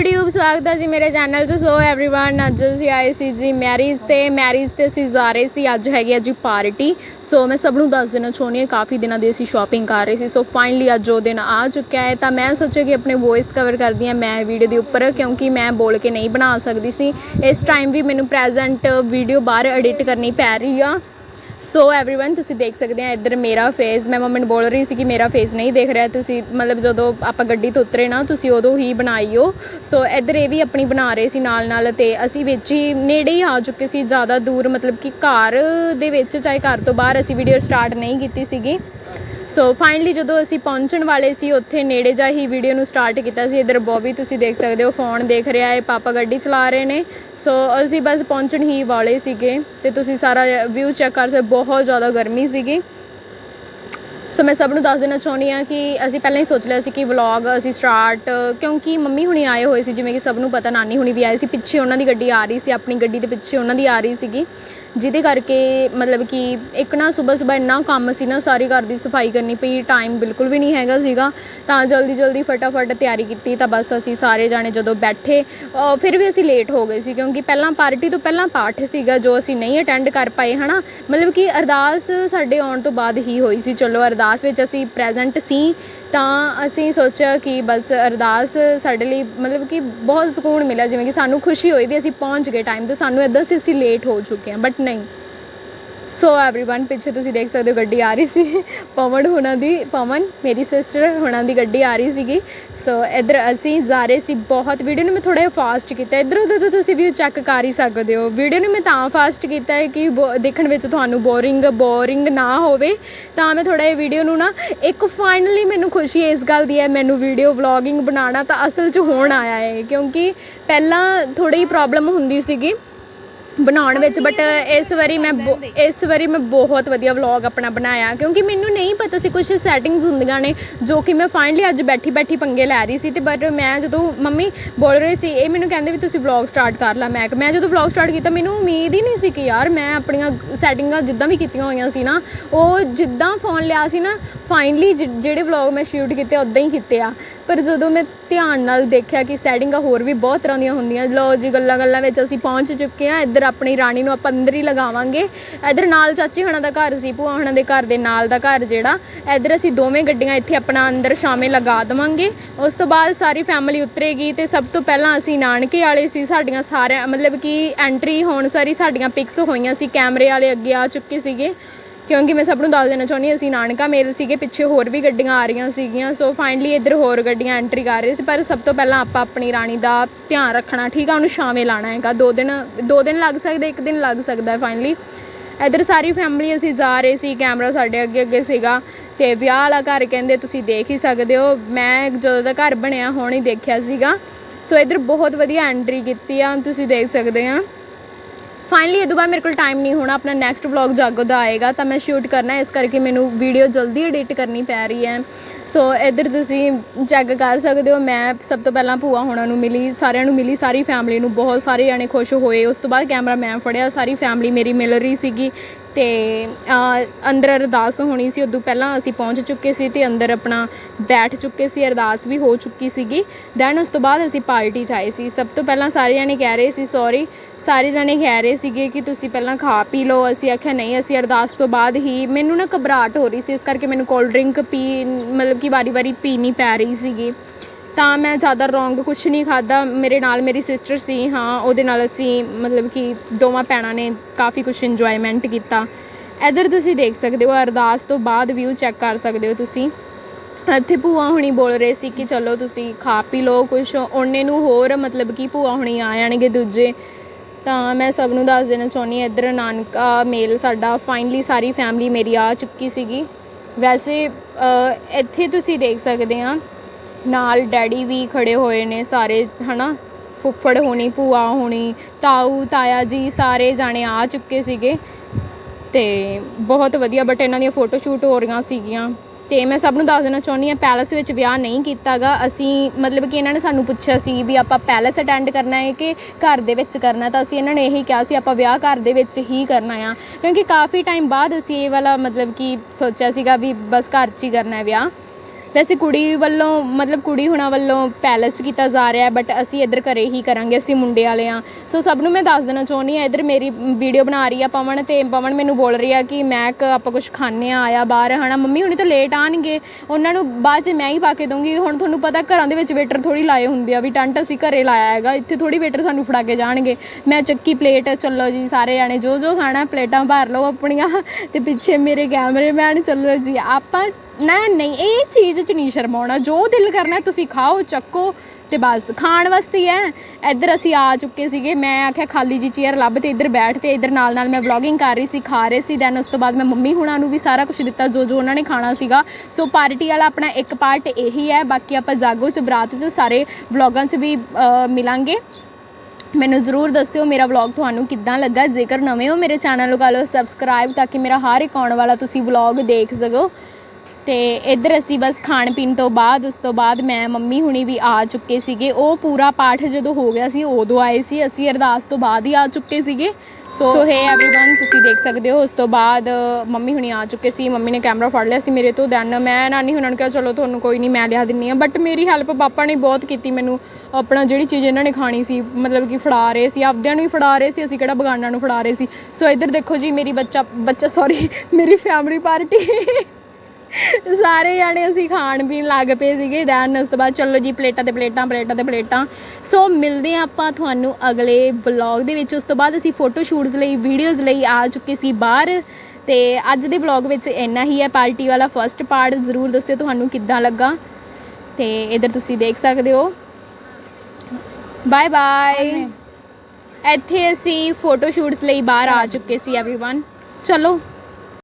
YouTube ਸਵਾਗਤ ਹੈ ਜੀ ਮੇਰੇ ਚੈਨਲ 'ਚ ਸੋ एवरीवन ਅੱਜ ਅਸੀਂ ਆਏ ਸੀ ਜੀ ਮੈਰਿਜ ਤੇ ਮੈਰਿਜ ਤੇ ਅਸੀਂ ਜਾ ਰਹੇ ਸੀ ਅੱਜ ਹੈਗੀ ਆ ਜੀ ਪਾਰਟੀ ਸੋ ਮੈਂ ਸਭ ਨੂੰ ਦੱਸ ਦੇਣਾ ਚਾਹੁੰਦੀ ਹਾਂ ਕਾਫੀ ਦਿਨਾਂ ਦੀ ਅਸੀਂ ਸ਼ਾਪਿੰਗ ਕਰ ਰਹੇ ਸੀ ਸੋ ਫਾਈਨਲੀ ਅੱਜ ਉਹ ਦਿਨ ਆ ਚੁੱਕਿਆ ਹੈ ਤਾਂ ਮੈਂ ਸੋਚਿਆ ਕਿ ਆਪਣੇ ਵੌਇਸ ਕਵਰ ਕਰਦੀ ਹਾਂ ਮੈਂ ਵੀਡੀਓ ਦੇ ਉੱਪਰ ਕਿਉਂਕਿ ਮੈਂ ਬੋਲ ਕੇ ਨਹੀਂ ਬਣਾ ਸਕਦੀ ਸੀ ਇਸ ਟਾਈਮ ਵੀ ਮੈਨੂੰ ਪ੍ਰੈਜ਼ੈਂਟ ਵੀਡੀਓ ਬਾਹਰ ਐਡਿਟ ਕਰਨੀ ਪੈ ਰਹੀ ਆ ਸੋ एवरीवन ਤੁਸੀਂ ਦੇਖ ਸਕਦੇ ਆ ਇੱਧਰ ਮੇਰਾ ਫੇਸ ਮੈਂ ਮੰਮੀ ਨੂੰ ਬੋਲ ਰਹੀ ਸੀ ਕਿ ਮੇਰਾ ਫੇਸ ਨਹੀਂ ਦਿਖ ਰਿਹਾ ਤੁਸੀਂ ਮਤਲਬ ਜਦੋਂ ਆਪਾਂ ਗੱਡੀ ਤੋਂ ਉਤਰੇ ਨਾ ਤੁਸੀਂ ਉਦੋਂ ਹੀ ਬਣਾਈਓ ਸੋ ਇੱਧਰ ਇਹ ਵੀ ਆਪਣੀ ਬਣਾ ਰਹੇ ਸੀ ਨਾਲ ਨਾਲ ਤੇ ਅਸੀਂ ਵਿੱਚ ਹੀ ਨੇੜੇ ਹੀ ਆ ਚੁੱਕੇ ਸੀ ਜ਼ਿਆਦਾ ਦੂਰ ਮਤਲਬ ਕਿ ਘਰ ਦੇ ਵਿੱਚ ਚਾਹੇ ਘਰ ਤੋਂ ਬਾਹਰ ਅਸੀਂ ਵੀਡੀਓ ਸਟਾਰਟ ਨਹੀਂ ਕੀਤੀ ਸੀਗੀ ਸੋ ਫਾਈਨਲੀ ਜਦੋਂ ਅਸੀਂ ਪਹੁੰਚਣ ਵਾਲੇ ਸੀ, ਉੱਥੇ ਨੇੜੇ ਜਾ ਹੀ ਵੀਡੀਓ ਨੂੰ ਸਟਾਰਟ ਕੀਤਾ ਸੀ। ਇਧਰ ਬੋਬੀ, ਤੁਸੀਂ ਦੇਖ ਸਕਦੇ ਹੋ ਫੋਨ ਦੇਖ ਰਿਹਾ ਹੈ, ਪਾਪਾ ਗੱਡੀ ਚਲਾ ਰਹੇ ਨੇ। ਸੋ ਅਸੀਂ ਬਸ ਪਹੁੰਚਣ ਹੀ ਵਾਲੇ ਸੀਗੇ ਤੇ ਤੁਸੀਂ ਸਾਰਾ ਵਿਊ ਚੈੱਕ ਕਰ ਸਕਦੇ ਬਹੁਤ ਜ਼ਿਆਦਾ ਗਰਮੀ ਸੀਗੀ। ਸੋ ਮੈਂ ਸਭ ਨੂੰ ਦੱਸ ਦੇਣਾ ਚਾਹੁੰਦੀ ਹਾਂ ਕਿ ਅਸੀਂ ਪਹਿਲਾਂ ਹੀ ਸੋਚ ਲਿਆ ਸੀ ਕਿ ਵਲੌਗ ਅਸੀਂ ਸਟਾਰਟ ਕਿਉਂਕਿ ਮੰਮੀ ਹੁਣੀ ਆਏ ਹੋਏ ਸੀ, ਜਿਵੇਂ ਕਿ ਸਭ ਨੂੰ ਪਤਾ, ਨਾਨੀ ਹੁਣੀ ਵੀ ਆਏ ਸੀ, ਪਿੱਛੇ ਉਹਨਾਂ ਦੀ ਗੱਡੀ ਆ ਰਹੀ ਸੀ, ਆਪਣੀ ਗੱਡੀ ਦੇ ਪਿੱਛੇ ਉਹਨਾਂ ਦੀ ਆ ਰਹੀ ਸੀਗੀ, ਜਿਹਦੇ ਕਰਕੇ ਮਤਲਬ ਕਿ ਇੱਕ ਨਾ ਸਵੇਰ ਸਵੇਰ ਇੰਨਾ ਕੰਮ ਸੀ ਨਾ, ਸਾਰੀ ਘਰ ਦੀ ਸਫ਼ਾਈ ਕਰਨੀ ਪਈ ਟਾਈਮ ਬਿਲਕੁਲ ਵੀ ਨਹੀਂ ਹੈਗਾ ਸੀਗਾ, ਤਾਂ ਜਲਦੀ ਜਲਦੀ ਫਟਾਫਟ ਤਿਆਰੀ ਕੀਤੀ, ਤਾਂ ਬਸ ਅਸੀਂ ਸਾਰੇ ਜਾਣੇ ਜਦੋਂ ਬੈਠੇ ਫਿਰ ਵੀ ਅਸੀਂ ਲੇਟ ਹੋ ਗਏ ਸੀ, ਕਿਉਂਕਿ ਪਹਿਲਾਂ ਪਾਰਟੀ ਤੋਂ ਪਹਿਲਾਂ ਪਾਠ ਸੀਗਾ, ਜੋ ਅਸੀਂ ਨਹੀਂ ਅਟੈਂਡ ਕਰ ਪਾਏ, ਹਨਾ, ਮਤਲਬ ਕਿ ਅਰਦਾਸ ਸਾਡੇ ਆਉਣ ਤੋਂ ਬਾਅਦ ਹੀ ਹੋਈ ਸੀ, ਚਲੋ ਅਰਦਾਸ ਵਿੱਚ ਅਸੀਂ ਪ੍ਰੈਜ਼ੈਂਟ ਸੀ, ਤਾਂ ਅਸੀਂ ਸੋਚਿਆ ਕਿ ਬਸ ਅਰਦਾਸ ਸਾਡੇ ਲਈ ਮਤਲਬ ਕਿ ਬਹੁਤ ਸਕੂਨ ਮਿਲਿਆ, ਜਿਵੇਂ ਕਿ ਸਾਨੂੰ ਖੁਸ਼ੀ ਹੋਈ ਵੀ ਅਸੀਂ ਪਹੁੰਚ ਗਏ ਟਾਈਮ ਤੇ, ਸਾਨੂੰ ਇਦਾਂ ਸੀ ਅਸੀਂ ਲੇਟ ਹੋ ਚੁੱਕੇ ਹਾਂ ਬਟ ਨਹੀਂ। ਸੋ एवरीवन ਪਿੱਛੇ ਤੁਸੀਂ ਦੇਖ ਸਕਦੇ ਹੋ ਗੱਡੀ ਆ ਰਹੀ ਸੀ ਪਵਨ ਹੁਣਾਂ ਦੀ ਪਵਨ ਮੇਰੀ ਸਿਸਟਰ ਹੁਣਾਂ ਦੀ ਗੱਡੀ ਆ ਰਹੀ ਸੀਗੀ ਸੋ ਇੱਧਰ ਅਸੀਂ ਜਾ ਰਹੇ ਸੀ ਬਹੁਤ ਵੀਡੀਓ ਨੂੰ ਮੈਂ ਥੋੜਾ ਜਿਹਾ ਫਾਸਟ ਕੀਤਾ ਇੱਧਰ ਉੱਧਰ ਤੋਂ ਤੁਸੀਂ ਵੀ ਚੈੱਕ ਕਰ ਹੀ ਸਕਦੇ ਹੋ ਵੀਡੀਓ ਨੂੰ ਮੈਂ ਤਾਂ ਫਾਸਟ ਕੀਤਾ ਹੈ ਕਿ ਬੋ- ਦੇਖਣ ਵਿੱਚ ਤੁਹਾਨੂੰ ਬੋਰਿੰਗ ਬੋਰਿੰਗ ਨਾ ਹੋਵੇ ਤਾਂ ਮੈਂ ਥੋੜਾ ਜਿਹਾ ਵੀਡੀਓ ਨੂੰ ਨਾ ਇੱਕ ਫਾਈਨਲੀ ਮੈਨੂੰ ਖੁਸ਼ੀ ਇਸ ਗੱਲ ਦੀ ਹੈ ਮੈਨੂੰ ਵੀਡੀਓ ਵਲੌਗਿੰਗ ਬਣਾਉਣਾ ਤਾਂ ਅਸਲ 'ਚ ਹੋਣ ਆਇਆ ਹੈ ਕਿਉਂਕਿ ਪਹਿਲਾਂ ਥੋੜੀ ਪ੍ਰੋਬਲਮ ਹੁੰਦੀ ਸੀਗੀ ਬਣਾਉਣ ਵਿੱਚ ਬਟ ਇਸ ਵਾਰੀ ਮੈਂ ਬੋ- ਇਸ ਵਾਰੀ ਮੈਂ ਬਹੁਤ ਵਧੀਆ ਵਲੌਗ ਆਪਣਾ ਬਣਾਇਆ, ਕਿਉਂਕਿ ਮੈਨੂੰ ਨਹੀਂ ਪਤਾ ਸੀ ਕੁਝ ਸੈਟਿੰਗਸ ਹੁੰਦੀਆਂ ਨੇ, ਜੋ ਕਿ ਮੈਂ ਫਾਈਨਲੀ ਅੱਜ ਬੈਠੀ ਬੈਠੀ ਪੰਗੇ ਲੈ ਰਹੀ ਸੀ, ਤੇ ਬਟ ਮੈਂ ਜਦੋਂ ਮੰਮੀ ਬੋਲ ਰਹੇ ਸੀ, ਇਹ ਮੈਨੂੰ ਕਹਿੰਦੇ ਵੀ ਤੁਸੀਂ ਵਲੌਗ ਸਟਾਰਟ ਕਰ ਲਾ, ਮੈਂ ਕਿ ਮੈਂ ਜਦੋਂ ਵਲੌਗ ਸਟਾਰਟ ਕੀਤਾ, ਮੈਨੂੰ ਉਮੀਦ ਹੀ ਨਹੀਂ ਸੀ ਕਿ ਯਾਰ ਮੈਂ ਆਪਣੀਆਂ ਸੈਟਿੰਗਾਂ ਜਿੱਦਾਂ ਵੀ ਕੀਤੀਆਂ ਹੋਈਆਂ ਸੀ ਨਾ, ਉਹ ਜਿੱਦਾਂ ਫੋਨ ਲਿਆ ਸੀ ਨਾ ਫਾਈਨਲੀ ਜਿਹੜੇ ਵਲੌਗ ਮੈਂ ਸ਼ੂਟ ਕੀਤੇ ਉਦਾਂ ਹੀ ਕੀਤੇ ਆ। ਪਰ ਜਦੋਂ ਮੈਂ ਧਿਆਨ ਨਾਲ ਦੇਖਿਆ ਕਿ ਸੈਟਿੰਗਾਂ ਹੋਰ ਵੀ ਬਹੁਤ ਤਰ੍ਹਾਂ ਦੀਆਂ ਹੁੰਦੀਆਂ ਲੋ ਜੀ ਗੱਲਾਂ ਗੱਲਾਂ ਵਿੱਚ ਅਸੀਂ ਪਹੁੰਚ ਚੁੱਕੇ ਹਾਂ, ਇੱਧਰ ਆਪਣੀ ਰਾਣੀ ਨੂੰ ਆਪਾਂ ਅੰਦਰ ਹੀ ਲਗਾਵਾਂਗੇ। ਇੱਧਰ ਨਾਲ ਚਾਚੀ ਹੁਣਾਂ ਦਾ ਘਰ ਸੀ, ਭੂਆ ਹੁਣਾਂ ਦੇ ਘਰ ਦੇ ਨਾਲ ਦਾ ਘਰ ਜਿਹੜਾ। ਇੱਧਰ ਅਸੀਂ ਦੋਵੇਂ ਗੱਡੀਆਂ ਇੱਥੇ ਆਪਣਾ ਅੰਦਰ ਸ਼ਾਮੇ ਲਗਾ ਦੇਵਾਂਗੇ। ਉਸ ਤੋਂ ਬਾਅਦ ਸਾਰੀ ਫੈਮਿਲੀ ਉਤਰੇਗੀ ਤੇ ਸਭ ਤੋਂ ਪਹਿਲਾਂ ਅਸੀਂ ਨਾਨਕੇ ਵਾਲੇ ਸੀ, ਸਾਡੀਆਂ ਸਾਰਿਆਂ ਮਤਲਬ ਕਿ ਐਂਟਰੀ ਹੋਣ ਸਾਰੀ ਸਾਡੀਆਂ ਪਿਕਸ ਹੋਈਆਂ ਸੀ, ਕੈਮਰੇ ਵਾਲੇ ਅੱਗੇ ਆ ਚੁੱਕੇ ਸੀਗੇ। ਕਿਉਂਕਿ ਮੈਂ ਸਭ ਨੂੰ ਦੱਸ ਦੇਣਾ ਚਾਹੁੰਦੀ ਅਸੀਂ ਨਾਨਕਾ ਮੇਲ ਸੀਗੇ, ਪਿੱਛੇ ਹੋਰ ਵੀ ਗੱਡੀਆਂ ਆ ਰਹੀਆਂ ਸੀਗੀਆਂ ਸੋ ਫਾਈਨਲੀ ਇੱਧਰ ਹੋਰ ਗੱਡੀਆਂ ਐਂਟਰੀ ਕਰ ਰਹੇ ਸੀ, ਪਰ ਸਭ ਤੋਂ ਪਹਿਲਾਂ ਆਪਾਂ ਆਪਣੀ ਰਾਣੀ ਦਾ ਧਿਆਨ ਰੱਖਣਾ, ਠੀਕ ਆ, ਉਹਨੂੰ ਛਾਵੇਂ ਲਾਣਾ ਹੈਗਾ, ਦੋ ਦਿਨ ਦੋ ਦਿਨ ਲੱਗ ਸਕਦੇ, ਇੱਕ ਦਿਨ ਲੱਗ ਸਕਦਾ ਫਾਈਨਲੀ ਇੱਧਰ ਸਾਰੀ ਫੈਮਿਲੀ ਅਸੀਂ ਜਾ ਰਹੇ ਸੀ ਕੈਮਰਾ ਸਾਡੇ ਅੱਗੇ ਅੱਗੇ ਸੀਗਾ, ਤੇ ਵਿਆਹ ਵਾਲਾ ਘਰ ਕਹਿੰਦੇ ਤੁਸੀਂ ਦੇਖ ਹੀ ਸਕਦੇ ਹੋ, ਮੈਂ ਜਦੋਂ ਦਾ ਘਰ ਬਣਿਆ, ਹੁਣ ਹੀ ਦੇਖਿਆ ਸੀਗਾ। ਸੋ ਇੱਧਰ ਬਹੁਤ ਵਧੀਆ ਐਂਟਰੀ ਕੀਤੀ ਆ, ਤੁਸੀਂ ਦੇਖ ਸਕਦੇ ਆ। ਫਾਈਨਲੀ ਇਹ ਤੋਂ ਬਾਅਦ ਮੇਰੇ ਕੋਲ ਟਾਈਮ ਨਹੀਂ ਹੋਣਾ, ਆਪਣਾ ਨੈਕਸਟ ਵਲੌਗ ਜਾਗੋ ਦਾ ਆਏਗਾ, ਤਾਂ ਮੈਂ ਸ਼ੂਟ ਕਰਨਾ, ਇਸ ਕਰਕੇ ਮੈਨੂੰ ਵੀਡੀਓ ਜਲਦੀ ਐਡਿਟ ਕਰਨੀ ਪੈ ਰਹੀ ਹੈ। ਸੋ ਇੱਧਰ ਤੁਸੀਂ ਚੈੱਕ ਕਰ ਸਕਦੇ ਹੋ, ਮੈਂ ਸਭ ਤੋਂ ਪਹਿਲਾਂ ਭੂਆ ਹੋਣਾ ਨੂੰ ਮਿਲੀ, ਸਾਰਿਆਂ ਨੂੰ ਮਿਲੀ, ਸਾਰੀ ਫੈਮਿਲੀ ਨੂੰ, ਬਹੁਤ ਸਾਰੇ ਜਾਣੇ ਖੁਸ਼ ਹੋਏ। ਉਸ ਤੋਂ ਬਾਅਦ ਕੈਮਰਾ ਮੈਂ ਫੜਿਆ, ਸਾਰੀ ਫੈਮਿਲੀ ਮੇਰੀ ਮਿਲ ਰਹੀ ਸੀਗੀ। ਤੇ ਅੰਦਰ ਅਰਦਾਸ ਹੋਣੀ ਸੀ, ਉਦੋਂ ਪਹਿਲਾਂ ਅਸੀਂ ਪਹੁੰਚ ਚੁੱਕੇ ਸੀ ਤੇ ਅੰਦਰ ਆਪਣਾ ਬੈਠ ਚੁੱਕੇ ਸੀ, ਅਰਦਾਸ ਵੀ ਹੋ ਚੁੱਕੀ ਸੀਗੀ। ਦੈਨ ਉਸ ਤੋਂ ਬਾਅਦ ਅਸੀਂ ਪਾਰਟੀ 'ਚ ਆਏ ਸੀ। ਸਭ ਤੋਂ ਪਹਿਲਾਂ ਸਾਰੇ ਜਾਣੇ ਕਹਿ ਰਹੇ ਸੀ ਸੌਰੀ ਸਾਰੇ ਜਾਣੇ ਕਹਿ ਰਹੇ ਸੀਗੇ ਕਿ ਤੁਸੀਂ ਪਹਿਲਾਂ ਖਾ ਪੀ ਲਓ। ਅਸੀਂ ਆਖਿਆ, ਨਹੀਂ, ਅਸੀਂ ਅਰਦਾਸ ਤੋਂ ਬਾਅਦ ਹੀ ਮੈਨੂੰ ਨਾ ਘਬਰਾਹਟ ਹੋ ਰਹੀ ਸੀ। ਇਸ ਕਰਕੇ ਮੈਨੂੰ ਕੋਲਡ ਡਰਿੰਕ ਪੀ, ਮਤਲਬ ਕਿ ਵਾਰੀ-ਵਾਰੀ ਪੀਣੀ ਪੈ ਰਹੀ ਸੀਗੀ। ਤਾਂ ਮੈਂ ਜ਼ਿਆਦਾ ਰੋਂਗ ਕੁਝ ਨਹੀਂ ਖਾਦਾ ਮੇਰੇ ਨਾਲ ਮੇਰੀ ਸਿਸਟਰ ਸੀ। ਹਾਂ, ਉਹਦੇ ਨਾਲ ਅਸੀਂ ਮਤਲਬ ਕਿ ਦੋਵਾਂ ਭੈਣਾਂ ਨੇ ਕਾਫੀ ਕੁਝ ਇੰਜੋਇਮੈਂਟ ਕੀਤਾ। ਇੱਧਰ ਤੁਸੀਂ ਦੇਖ ਸਕਦੇ ਹੋ, ਅਰਦਾਸ ਤੋਂ ਬਾਅਦ ਵਿਊ ਚੈੱਕ ਕਰ ਸਕਦੇ ਹੋ ਤੁਸੀਂ। ਇੱਥੇ ਭੂਆ ਹੁਣੀ ਬੋਲ ਰਹੇ ਸੀ ਕਿ ਚਲੋ ਤੁਸੀਂ ਖਾ ਪੀ ਲਓ ਕੁਝ ਉਹਨੇ ਨੂੰ ਹੋਰ ਮਤਲਬ ਕਿ ਭੂਆ ਹੁਣੀ ਆ ਜਾਣਗੇ ਦੂਜੇ। ਤਾਂ ਮੈਂ ਸਭ ਨੂੰ ਦੱਸ ਦੇਣਾ ਚਾਹੁੰਦੀ ਹਾਂ, ਇੱਧਰ ਨਾਨਕਾ ਮੇਲ ਸਾਡਾ ਫਾਈਨਲੀ ਸਾਰੀ ਫੈਮਿਲੀ ਮੇਰੀ ਆ ਚੁੱਕੀ ਸੀਗੀ। ਵੈਸੇ ਇੱਥੇ ਤੁਸੀਂ ਦੇਖ ਸਕਦੇ ਆ ਨਾਲ ਡੈਡੀ ਵੀ ਖੜੇ ਹੋਏ ਨੇ ਸਾਰੇ, ਹਨਾ? ਫੁੱਫੜ ਹੋਣੀ, ਭੂਆ ਹੋਣੀ, ਤਾਊ, ਤਾਇਆ ਜੀ ਸਾਰੇ ਜਾਣੇ ਆ ਚੁੱਕੇ ਸੀਗੇ। ਤੇ ਬਹੁਤ ਵਧੀਆ ਬਟ ਇਹਨਾਂ ਦੀਆਂ ਫੋਟੋ ਸ਼ੂਟ ਹੋ ਰਹੀਆਂ ਸੀਗੀਆਂ। ਤੇ ਮੈਂ ਸਭ ਨੂੰ ਦੱਸ ਦੇਣਾ ਚਾਹੁੰਦੀ ਹਾਂ ਪੈਲਸ ਵਿੱਚ ਵਿਆਹ ਨਹੀਂ ਕੀਤਾਗਾ। ਅਸੀਂ ਮਤਲਬ ਕਿ ਇਹਨਾਂ ਨੇ ਸਾਨੂੰ ਪੁੱਛਿਆ ਸੀ ਵੀ ਆਪਾਂ ਪੈਲਸ ਅਟੈਂਡ ਕਰਨਾ ਹੈ ਕਿ ਘਰ ਦੇ ਵਿੱਚ ਕਰਨਾ ਤਾਂ ਅਸੀਂ ਇਹਨਾਂ ਨੇ ਇਹੀ ਕਿਹਾ ਸੀ, ਆਪਾਂ ਵਿਆਹ ਘਰ ਦੇ ਵਿੱਚ ਹੀ ਕਰਨਾ ਆ। ਕਿਉਂਕਿ ਕਾਫੀ ਟਾਈਮ ਬਾਅਦ ਅਸੀਂ ਇਹ ਵਾਲਾ ਮਤਲਬ ਕਿ ਸੋਚਿਆ ਸੀਗਾ ਵੀ ਬਸ ਘਰ 'ਚ ਹੀ ਕਰਨਾ ਹੈ ਵਿਆਹ। ਵੈਸੇ ਕੁੜੀ ਵੱਲੋਂ, ਮਤਲਬ ਕੁੜੀ ਹੁਣਾਂ ਵੱਲੋਂ ਪੈਲਸ 'ਚ ਕੀਤਾ ਜਾ ਰਿਹਾ ਬਟ ਅਸੀਂ ਇੱਧਰ ਘਰੇ ਹੀ ਕਰਾਂਗੇ, ਅਸੀਂ ਮੁੰਡੇ ਵਾਲੇ ਆ ਸੋ ਸਭ ਨੂੰ ਮੈਂ ਦੱਸ ਦੇਣਾ ਚਾਹੁੰਦੀ ਆ ਇੱਧਰ ਮੇਰੀ ਵੀਡੀਓ ਬਣਾ ਰਹੀ ਆ ਪਵਨ ਤੇ ਪਵਨ ਮੈਨੂੰ ਬੋਲ ਰਹੀ ਆ ਕਿ ਮੈਂ ਕ ਆਪਾਂ ਕੁਝ ਖਾਣੇ ਆ ਆਇਆ ਬਾਹਰ, ਹਨਾ? ਮੰਮੀ ਹੁਣੀ ਤਾਂ ਲੇਟ ਆਣਗੇ ਉਹਨਾਂ ਨੂੰ ਬਾਅਦ 'ਚ ਮੈਂ ਹੀ ਪਾ ਕੇ ਦੂੰਗੀ ਹੁਣ ਤੁਹਾਨੂੰ ਪਤਾ ਘਰਾਂ ਦੇ ਵਿੱਚ ਵੇਟਰ ਥੋੜੀ ਲਾਏ ਹੁੰਦੇ ਆ ਵੀ ਟੰਟ ਅਸੀਂ ਘਰੇ ਲਾਇਆ ਹੈਗਾ, ਇੱਥੇ ਥੋੜੀ ਵੇਟਰ ਸਾਨੂੰ ਫੜਾ ਕੇ ਜਾਣਗੇ। ਮੈਂ ਚੱਕੀ ਪਲੇਟ ਚੱਲੋ ਜੀ, ਸਾਰੇ ਜਾਣੇ ਜੋ ਜੋ ਖਾਣਾ ਪਲੇਟਾਂ ਭਰ ਲਓ ਆਪਣੀਆਂ। ਤੇ ਪਿੱਛੇ ਮੇਰੇ ਕੈਮਰੇਮੈਨ ਚੱਲੋ ਜੀ, ਆਪਾਂ ਨਾ, ਨਹੀਂ, ਇਹ ਚੀਜ਼ 'ਚ ਨਹੀਂ ਸ਼ਰਮਾਉਣਾ। ਜੋ ਦਿਲ ਕਰਨਾ, ਤੁਸੀਂ ਖਾਓ, ਚੱਕੋ ਤੇ ਬਸ। ਖਾਣ ਵਾਸਤੇ ਹੈ ਇੱਧਰ ਅਸੀਂ ਆ ਚੁੱਕੇ ਸੀਗੇ। ਮੈਂ ਆਖਿਆ, ਖਾਲੀ ਜੀ ਚੇਅਰ ਲੱਭ ਤੇ ਇੱਧਰ ਬੈਠ ਤੇ ਇੱਧਰ ਨਾਲ ਨਾਲ ਮੈਂ ਵਲੌਗਿੰਗ ਕਰ ਰਹੀ ਸੀ, ਖਾ ਰਹੇ ਸੀ। ਦੈਨ ਉਸ ਤੋਂ ਬਾਅਦ ਮੈਂ ਮੰਮੀ ਹੁਣਾਂ ਨੂੰ ਵੀ ਸਾਰਾ ਕੁਝ ਦਿੱਤਾ, ਜੋ ਜੋ ਉਹਨਾਂ ਨੇ ਖਾਣਾ ਸੀਗਾ। ਸੋ ਪਾਰਟੀ ਵਾਲਾ ਆਪਣਾ ਇੱਕ ਪਾਰਟ ਇਹੀ ਹੈ। ਬਾਕੀ ਆਪਾਂ ਜਾਗੋ ਚ ਬਰਾਤ ਚ ਸਾਰੇ ਵਲੌਗਾਂ ਚ ਵੀ ਮਿਲਾਂਗੇ। ਮੈਨੂੰ ਜ਼ਰੂਰ ਦੱਸਿਓ ਮੇਰਾ ਵਲੌਗ ਤੁਹਾਨੂੰ ਕਿੱਦਾਂ ਲੱਗਾ। ਜੇਕਰ ਨਵੇਂ ਹੋ ਮੇਰੇ ਚੈਨਲ ਨੂੰ ਕਰ ਲਓ ਸਬਸਕ੍ਰਾਈਬ ਤਾਂ ਕਿ ਮੇਰਾ ਹਰ ਇੱਕ ਆਉਣ ਵਾਲਾ ਤੁਸੀਂ ਵਲੌਗ ਦੇਖ ਸਕੋ। ਤੇ ਇੱਧਰ ਅਸੀਂ ਬਸ ਖਾਣ ਪੀਣ ਤੋਂ ਬਾਅਦ ਉਸ ਤੋਂ ਬਾਅਦ ਮੈਂ ਮੰਮੀ ਹੁਣੀ ਵੀ ਆ ਚੁੱਕੇ ਸੀਗੇ ਉਹ ਪੂਰਾ ਪਾਠ ਜਦੋਂ ਹੋ ਗਿਆ ਸੀ ਉਦੋਂ ਆਏ ਸੀ ਅਸੀਂ ਅਰਦਾਸ ਤੋਂ ਬਾਅਦ ਹੀ ਆ ਚੁੱਕੇ ਸੀਗੇ ਸੋ ਸੋ ਹੇ एवरीवन ਤੁਸੀਂ ਦੇਖ ਸਕਦੇ ਹੋ ਉਸ ਤੋਂ ਬਾਅਦ ਮੰਮੀ ਹੁਣੀ ਆ ਚੁੱਕੇ ਸੀ ਮੰਮੀ ਨੇ ਕੈਮਰਾ ਫੜ ਲਿਆ ਸੀ ਮੇਰੇ ਤੋਂ ਦੈਨ ਮੈਂ ਨਾਨੀ ਹੁਣਾਂ ਨੂੰ ਕਿਹਾ ਚਲੋ ਤੁਹਾਨੂੰ ਕੋਈ ਨਹੀਂ ਮੈਂ ਲਿਆ ਦਿੰਨੀ ਆ ਬਟ ਮੇਰੀ ਹੈਲਪ ਪਾਪਾ ਨੇ ਬਹੁਤ ਕੀਤੀ ਮੈਨੂੰ ਆਪਣਾ ਜਿਹੜੀ ਚੀਜ਼ ਇਹਨਾਂ ਨੇ ਖਾਣੀ ਸੀ ਮਤਲਬ ਕਿ ਫੜਾ ਰਹੇ ਸੀ ਆਪਦਿਆਂ ਨੂੰ ਵੀ ਫੜਾ ਰਹੇ ਸੀ ਅਸੀਂ ਕਿਹੜਾ ਬਗਾਨਾ ਨੂੰ ਫੜਾ ਰਹੇ ਸੀ ਸੋ ਇੱਧਰ ਦੇਖੋ ਜੀ ਮੇਰੀ ਬੱਚਾ ਬੱਚਾ ਸੌਰੀ ਮੇਰੀ ਫੈਮਿਲੀ ਪਾਰਟੀ ਸਾਰੇ ਜਾਣੇ ਅਸੀਂ ਖਾਣ ਪੀਣ ਲੱਗ ਪਏ ਸੀਗੇ ਦੈਨ ਉਸ ਤੋਂ ਬਾਅਦ ਚਲੋ ਜੀ ਪਲੇਟਾਂ ਤੇ ਪਲੇਟਾਂ ਪਲੇਟਾਂ ਤੇ ਪਲੇਟਾਂ ਸੋ ਮਿਲਦੇ ਹਾਂ ਆਪਾਂ ਤੁਹਾਨੂੰ ਅਗਲੇ ਵਲੌਗ ਦੇ ਵਿੱਚ ਉਸ ਤੋਂ ਬਾਅਦ ਅਸੀਂ ਫੋਟੋ ਸ਼ੂਟਸ ਲਈ ਵੀਡੀਓਜ਼ ਲਈ ਆ ਚੁੱਕੇ ਸੀ ਬਾਹਰ ਤੇ ਅੱਜ ਦੇ ਵਲੌਗ ਵਿੱਚ ਇੰਨਾ ਹੀ ਹੈ ਪਾਰਟੀ ਵਾਲਾ ਫਰਸਟ ਪਾਰਟ ਜ਼ਰੂਰ ਦੱਸਿਓ ਤੁਹਾਨੂੰ ਕਿੱਦਾਂ ਲੱਗਾ ਤੇ ਇਧਰ ਤੁਸੀਂ ਦੇਖ ਸਕਦੇ ਹੋ ਬਾਏ ਬਾਏ ਇੱਥੇ ਅਸੀਂ ਫੋਟੋ ਸ਼ੂਟਸ ਲਈ ਬਾਹਰ ਆ ਚੁੱਕੇ ਸੀ एवरीवन ਚਲੋ